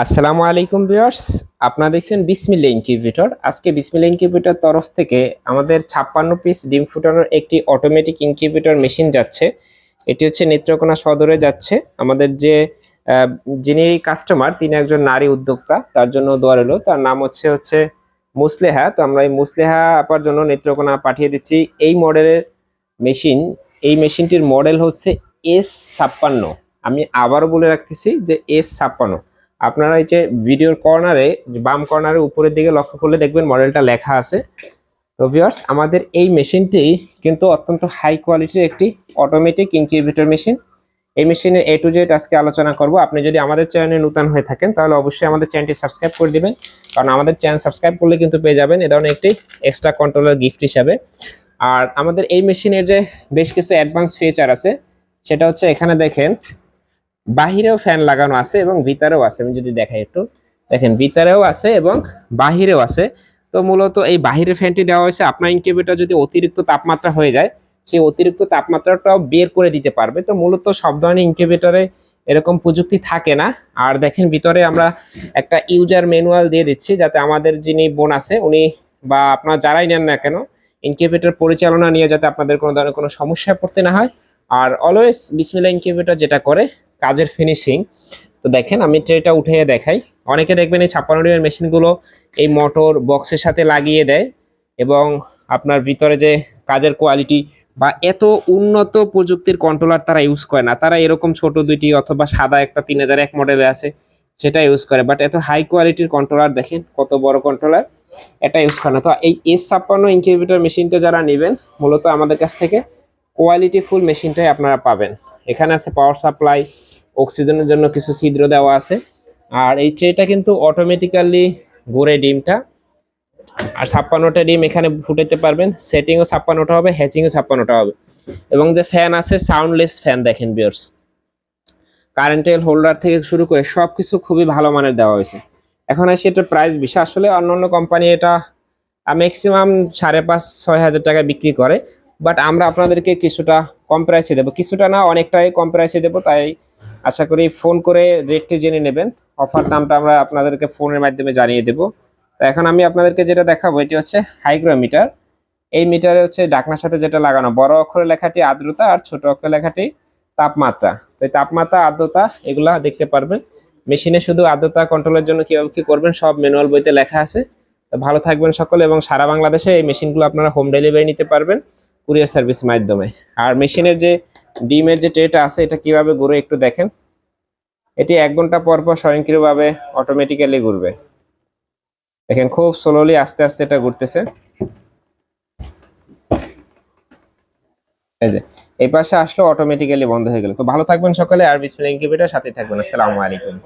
আসসালামু আলাইকুম ভিউয়ার্স। আপনারা দেখছেন বিসমিল্লা ইনকিউবেটর। আজকে বিসমিল্লা ইনকিউবেটর তরফ থেকে আমাদের ছাপ্পান্ন পিস ডিম ফুটানোর একটি অটোমেটিক ইনকিউবেটর মেশিন যাচ্ছে। এটি হচ্ছে নেত্রকোনা সদরে যাচ্ছে। আমাদের যে যিনি কাস্টমার তিনি একজন নারী উদ্যোক্তা, তার জন্য দোয়া রইল। তার নাম হচ্ছে হচ্ছে মুসলেহা। তো আমরা এই মুসলেহা আপার জন্য নেত্রকোনা পাঠিয়ে দিচ্ছি। এই মডেলের মেশিন এই মেশিনটির মডেল হচ্ছে এস ছাপ্পান্ন। আমি আবারও বলে রাখতেছি যে এস ছাপ্পান্ন। আপনারা এই যে ভিডিওর কর্নারে বাম কর্নারে উপরের দিকে লক্ষ্য করলে দেখবেন মডেলটা লেখা আছে। তো ভিউয়ার্স আমাদের এই মেশিনটি কিন্তু অত্যন্ত হাই কোয়ালিটির একটি অটোমেটিক ইনকিউবেটর মেশিন এই মেশিনের এ টু জেড আজকে আলোচনা করব। আপনি যদি আমাদের চ্যানেলে নতুন হয়ে থাকেন, তাহলে অবশ্যই আমাদের চ্যানেলটি সাবস্ক্রাইব করে দিবেন। কারণ আমাদের চ্যানেল সাবস্ক্রাইব করলে কিন্তু পেয়ে যাবেন এ ধরনের একটি এক্সট্রা কন্ট্রোলার গিফট হিসাবে। আর আমাদের এই মেশিনের যে বেশ কিছু অ্যাডভান্স ফিচার আছে, সেটা হচ্ছে এখানে দেখেন বাহিরেও ফ্যান লাগানো আছে এবং ভিতরেও আছে। আমি যদি দেখাই একটু। দেখেন, ভিতরেও আছে এবং বাহিরেও আছে। তো মূলত এই বাহিরের ফ্যানটি দেওয়া হয়েছে। আপনার ইনকিউবেটর যদি অতিরিক্ত তাপমাত্রা হয়ে যায়, সেই অতিরিক্ত তাপমাত্রাটাও বের করে দিতে পারবে। তো মূলত সব ধরনের ইনকিউবেটরে এরকম প্রযুক্তি থাকে না। আর দেখেন, ভিতরে আমরা একটা ইউজার ম্যানুয়াল দিয়ে দিচ্ছি, যাতে আমাদের যিনি বোন আছে, উনি বা আপনার যারাই নেন না কেন, ইনকিউবেটর পরিচালনা নিয়ে যাতে আপনাদের কোনো ধরনের কোনো সমস্যায় পড়তে না হয়। আর অলওয়েজ বিসমিল্লা ইনকিউবেটর যেটা করে কাজের ফিনিশিং তো দেখেন আমি ট্রেটা উঠে দেখাই। অনেকে দেখবেন এই ছাপ্পান্ন ডিমের মেশিনগুলো এই মোটর বক্সের সাথে লাগিয়ে দেয় এবং আপনার ভিতরে যে কাজের কোয়ালিটি বা এত উন্নত প্রযুক্তির কন্ট্রোলার তারা ইউজ করে না। তারা এরকম ছোট দুইটি অথবা সাদা একটা তিন হাজার এক মডেলে আছে, সেটা ইউজ করে। বাট এত হাই কোয়ালিটির কন্ট্রোলার দেখেন, কত বড় কন্ট্রোলার এটা ইউজ করে না। তো এই এস ছাপ্পান্ন ইনকিউবেটর মেশিনটা যারা নেবেন, মূলত আমাদের কাছ থেকে কোয়ালিটি ফুল মেশিনটাই আপনারা পাবেন। এখানে আছে পাওয়ার সাপ্লাই অক্সিজেনের জন্য কিছু ছিদ্র দেওয়া আছে। আর এই ট্রেটা কিন্তু অটোমেটিক্যালি ঘুরে ডিমটা। আর ছাপ্পান্নটা ডিম এখানে ফুটাতে পারবেন। সেটিংও ছাপ্পান্নটা হবে হ্যাচিংও ছাপ্পান্নটা হবে। এবং যে ফ্যান আছে সাউন্ডলেস ফ্যান দেখেন বিয়ার্স কারেন্টের হোল্ডার থেকে শুরু করে সব কিছু খুবই ভালো মানের দেওয়া হয়েছে। এখন আসি এটার প্রাইস বেশি আসলে অন্য অন্য কোম্পানি এটা ম্যাক্সিমাম সাড়ে পাঁচ, ছয় হাজার টাকা বিক্রি করে। বাট আমরা আপনাদেরকে কিছুটা কম প্রাইসে দেবো। কিছুটা না, অনেকটাই কম প্রাইসে দেবো, তাই আশা করি ফোন করে রেটটি জেনে নেবেন। অফার দামটা আমরা আপনাদেরকে ফোনের মাধ্যমে জানিয়ে দেবো। তো এখন আমি আপনাদেরকে যেটা দেখাবো, এটি হচ্ছে হাইগ্রোমিটার এই মিটারে হচ্ছে ডাকনার সাথে যেটা লাগানো, বড় অক্ষরে লেখাটি আর্দ্রতা আর ছোট অক্ষরে লেখাটি তাপমাত্রা। তো তাপমাত্রা, আর্দ্রতা, এগুলা দেখতে পারবেন। মেশিনে শুধু আর্দ্রতা কন্ট্রোলের জন্য কীভাবে কি করবেন, সব ম্যানুয়াল বইতে লেখা আছে। তো ভালো থাকবেন সকলে এবং সারা বাংলাদেশে এই মেশিনগুলো আপনারা হোম ডেলিভারি নিতে পারবেন। কুরিয়ার সার্ভিস মাধ্যমে। আর মেশিনের যে ডিমের যে ট্রেটা আছে, এটা কীভাবে ঘুরে একটু দেখেন। এটি এক ঘণ্টা পর পর স্বয়ংক্রিয়ভাবে অটোমেটিক্যালি ঘুরবে। দেখেন, খুব স্লোলি আস্তে আস্তে এটা ঘুরতেছে। এই যে, এই পাশে আসলে অটোমেটিক্যালি বন্ধ হয়ে গেল। তো ভালো থাকবেন সকালে, আর বিসমিল্লাহ ইনকিউবেটর সাথে থাকবেন। আসসালামু আলাইকুম।